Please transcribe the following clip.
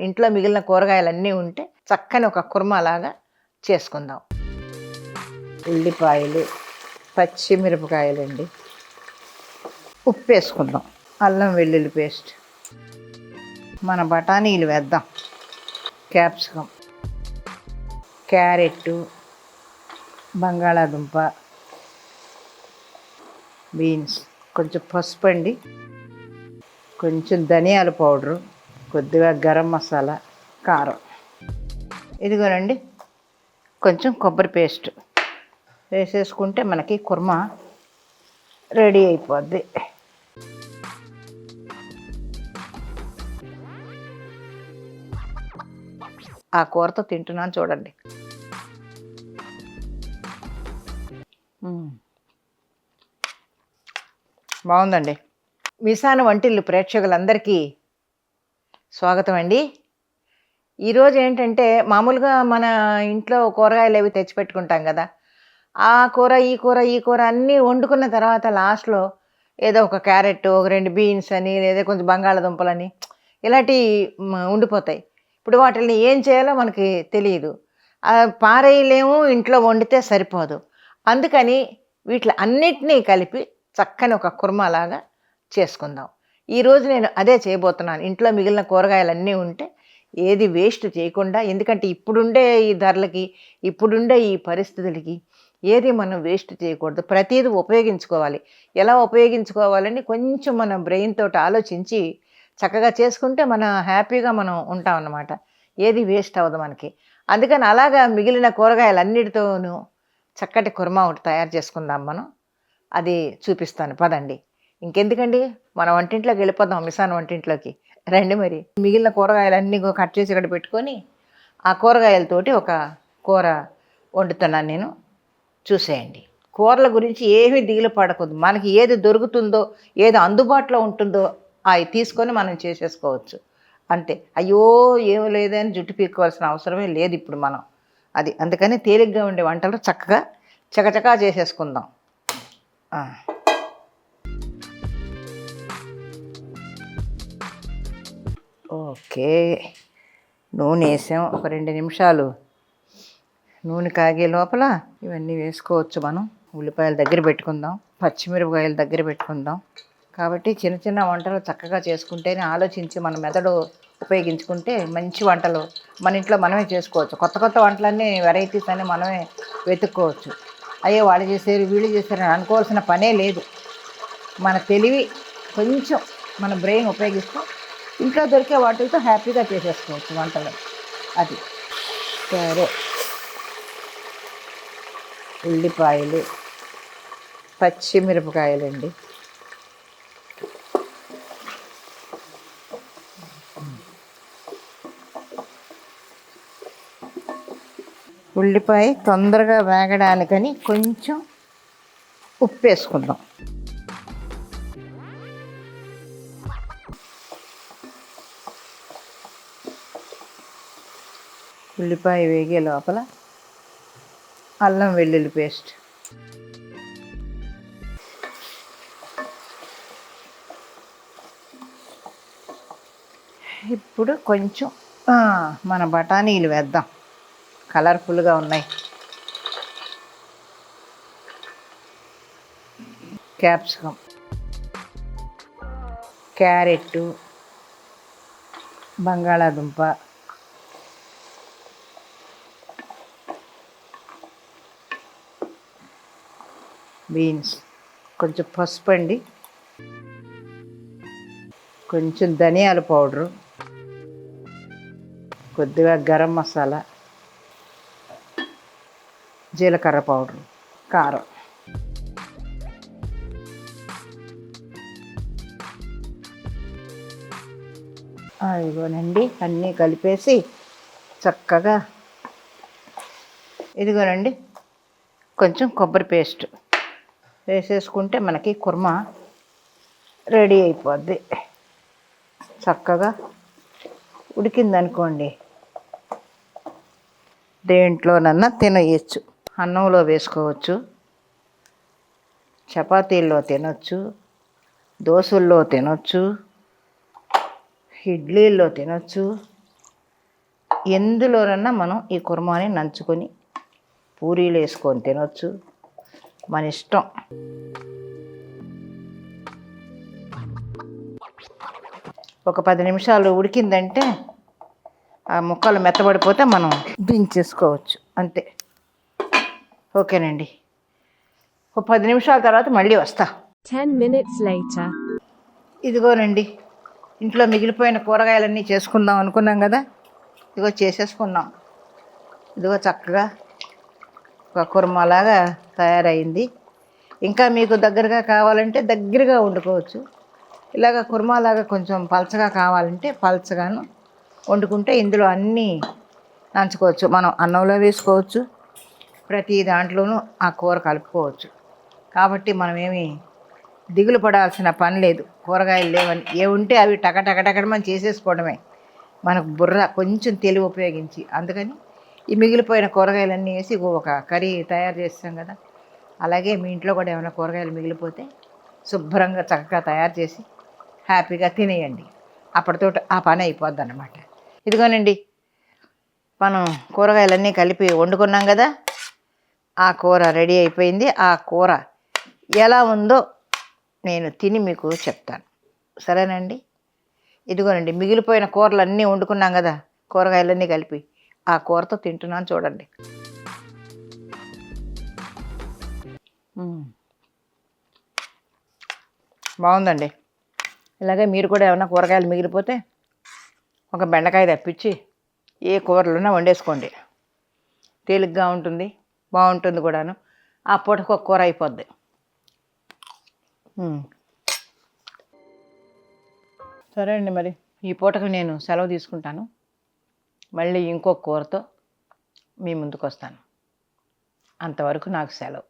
ఇంట్లో మిగిలిన కూరగాయలన్నీ ఉంటే చక్కని ఒక కుర్మా లాగా చేసుకుందాం. ఉల్లిపాయలు పచ్చిమిరపకాయలండి. ఉప్పు వేసుకుందాం. అల్లం వెల్లుల్లి పేస్ట్. మన బఠానీలు వేద్దాం. క్యాప్సికం. క్యారెట్టు. బంగాళాదుంప. బీన్స్. కొంచెం పసుపు అండి కొంచెం ధనియాల పౌడరు. కొద్దిగా గరం మసాలా కారం. ఇదిగోనండి కొంచెం కొబ్బరి పేస్ట్ వేసేసుకుంటే మనకి కుర్మా రెడీ అయిపోద్ది. ఆ కూరతో తింటున్నాను చూడండి. బాగుందండి. విశాన వంటిల్లు ప్రేక్షకులందరికీ స్వాగతం అండి ఈరోజు ఏంటంటే మామూలుగా మన ఇంట్లో కూరగాయలు అవి తెచ్చిపెట్టుకుంటాం కదా. ఆ కూర ఈ కూర ఈ కూర అన్నీ వండుకున్న తర్వాత లాస్ట్లో ఏదో ఒక క్యారెట్ ఒక రెండు బీన్స్ అని లేదా కొంచెం బంగాళదుంపలని ఇలాంటివి ఉండిపోతాయి. ఇప్పుడు వాటిని ఏం చేయాలో మనకి తెలియదు పారేయలేము ఇంట్లో వండితే సరిపోదు. అందుకని వీటి అన్నిటినీ కలిపి చక్కని ఒక కుర్మాలాగా చేసుకుందాం. ఈరోజు నేను అదే చేయబోతున్నాను. ఇంట్లో మిగిలిన కూరగాయలన్నీ ఉంటే ఏది వేస్ట్ చేయకుండా ఎందుకంటే ఇప్పుడుండే ఈ ధరలకి ఇప్పుడుండే ఈ పరిస్థితులకి ఏది మనం వేస్ట్ చేయకూడదు. ప్రతిదీ ఉపయోగించుకోవాలి. ఎలా ఉపయోగించుకోవాలని కొంచెం మన బ్రెయిన్ తోటి ఆలోచించి చక్కగా చేసుకుంటే మనం హ్యాపీగా మనం ఉంటాం అన్నమాట ఏది వేస్ట్ అవ్వదు మనకి. అందుకని అలాగా మిగిలిన కూరగాయలన్నిటితోనూ చక్కటి కుర్మా ఒకటి తయారు చేసుకుందాం మనం. అది చూపిస్తాను. పదండి. ఇంకెందుకండి? మన వంటింట్లోకి వెళ్ళిపోదాం మిసాన్ వంటింట్లోకి. రండి మరి. మిగిలిన కూరగాయలన్నీ కట్ చేసి ఇక్కడ పెట్టుకొని ఆ కూరగాయలతోటి ఒక కూర వండుతున్నాను నేను. చూసేయండి. కూరల గురించి ఏమీ దిగులు పడకూడదు. మనకి ఏది దొరుకుతుందో ఏది అందుబాటులో ఉంటుందో అవి తీసుకొని మనం చేసేసుకోవచ్చు. అంతే. అయ్యో ఏం లేదని జుట్టు పీక్కోవాల్సిన అవసరమే లేదు ఇప్పుడు మనం. అది అందుకని తేలిగ్గా ఉండే వంటలు చక్కగా చకచకా చేసేసుకుందాం. ఓకే. నూనె వేసాం. ఒక రెండు నిమిషాలు. నూనె కాగే లోపల ఇవన్నీ వేసుకోవచ్చు మనం. ఉల్లిపాయల దగ్గర పెట్టుకుందాం. పచ్చిమిరపకాయల దగ్గర పెట్టుకుందాం. కాబట్టి చిన్న చిన్న వంటలు చక్కగా చేసుకుంటేనే ఆలోచించి మన మెదడు ఉపయోగించుకుంటే మంచి వంటలు మన ఇంట్లో మనమే చేసుకోవచ్చు. కొత్త కొత్త వంటలన్నీ వెరైటీస్ అన్ని మనమే వెతుక్కోవచ్చు. అయ్యో వాళ్ళు చేసారు వీళ్ళు చేశారు అని అనుకోవాల్సిన పనే లేదు. మన తెలివి కొంచెం మన బ్రెయిన్ ఉపయోగిస్తూ ఇంట్లో దొరికే వాటితో హ్యాపీగా చేసేసుకోవచ్చు వంటలు. అది. సరే. ఉల్లిపాయలు పచ్చిమిరపకాయలండి. ఉల్లిపాయ తొందరగా వేగడానికని కొంచెం ఉప్పు వేసుకుందాం ఉల్లిపాయ వేగే లోపల అల్లం వెల్లుల్లి పేస్ట్. ఇప్పుడు కొంచెం మన బఠానీలు వేద్దాం. కలర్ఫుల్గా ఉన్నాయి. క్యాప్సికం క్యారెట్టు బంగాళాదుంప బీన్స్. కొంచెం పసుపు అండి. కొంచెం ధనియాల పౌడరు. కొద్దిగా గరం మసాలా. జీలకర్ర పౌడరు. కారం. ఇదిగోనండి అన్నీ కలిపేసి చక్కగా ఇదిగోనండి కొంచెం కొబ్బరి పేస్ట్. వేసేసుకుంటే మనకి కుర్మా రెడీ అయిపోద్ది. చక్కగా ఉడికిందనుకోండి. దేంట్లోనన్నా తినేయచ్చు. అన్నంలో వేసుకోవచ్చు. చపాతీల్లో తినొచ్చు. దోశల్లో తినొచ్చు. ఇడ్లీల్లో తినొచ్చు. ఎందులోనన్నా మనం ఈ కుర్మాని నంచుకొని పూరీలు వేసుకొని తినొచ్చు. మన ఇష్టం ఒక పది నిమిషాలు ఉడికిందంటే ఆ ముక్కలు మెత్తబడిపోతే మనం దించేసుకోవచ్చు. అంతే. ఓకేనండి. ఒక పది నిమిషాల తర్వాత మళ్ళీ వస్తా. 10 minutes later. ఇదిగోనండి. ఇంట్లో మిగిలిపోయిన కూరగాయలన్నీ చేసుకుందాం అనుకున్నాం కదా. ఇదిగో చేసేసుకున్నాం. ఇదిగో చక్కగా ఒక కుర్మలాగా తయారైంది. ఇంకా మీకు దగ్గరగా కావాలంటే దగ్గరగా వండుకోవచ్చు. ఇలాగ కుర్మాలాగా కొంచెం పలచగా కావాలంటే పలచగాను వండుకుంటే ఇందులో అన్నీ నంచుకోవచ్చు. మనం అన్నంలో వేసుకోవచ్చు. ప్రతి దాంట్లోనూ ఆ కూర కలుపుకోవచ్చు. కాబట్టి మనమేమి దిగులు పడాల్సిన పని లేదు. కూరగాయలు లేవని ఏ ఉంటే అవి టకటకటకట మనం చేసేసుకోవడమే. మనకు బుర్ర కొంచెం తెలివి ఉపయోగించి. అందుకని ఈ మిగిలిపోయిన కూరగాయలన్నీ వేసి ఒక కర్రీ తయారు చేస్తాం కదా. అలాగే మీ ఇంట్లో కూడా ఏమైనా కూరగాయలు మిగిలిపోతే శుభ్రంగా చక్కగా తయారు చేసి హ్యాపీగా తినేయండి. అప్పటితో ఆ పని అయిపోద్ది అన్నమాట ఇదిగోనండి మనం కూరగాయలన్నీ కలిపి వండుకున్నాం కదా ఆ కూర రెడీ అయిపోయింది. ఆ కూర ఎలా ఉందో నేను తిని మీకు చెప్తాను. సరేనండి? ఇదిగోనండి మిగిలిపోయిన కూరలు అన్నీ వండుకున్నాం కదా కూరగాయలన్నీ కలిపి ఆ కూరతో తింటున్నాను చూడండి. బాగుందండి. ఇలాగే మీరు కూడా ఏమైనా కూరగాయలు మిగిలిపోతే ఒక బెండకాయ తెప్పించి ఏ కూరలున్నా వండేసుకోండి. తేలిగ్గా ఉంటుంది బాగుంటుంది కూడాను. ఆ పూటకు ఒక కూర అయిపోద్ది. సరే అండి మరి ఈ పూటకు నేను సెలవు తీసుకుంటాను. మళ్ళీ ఇంకో కూరతో మీ ముందుకు వస్తాను అంతవరకు నాకు సెలవు.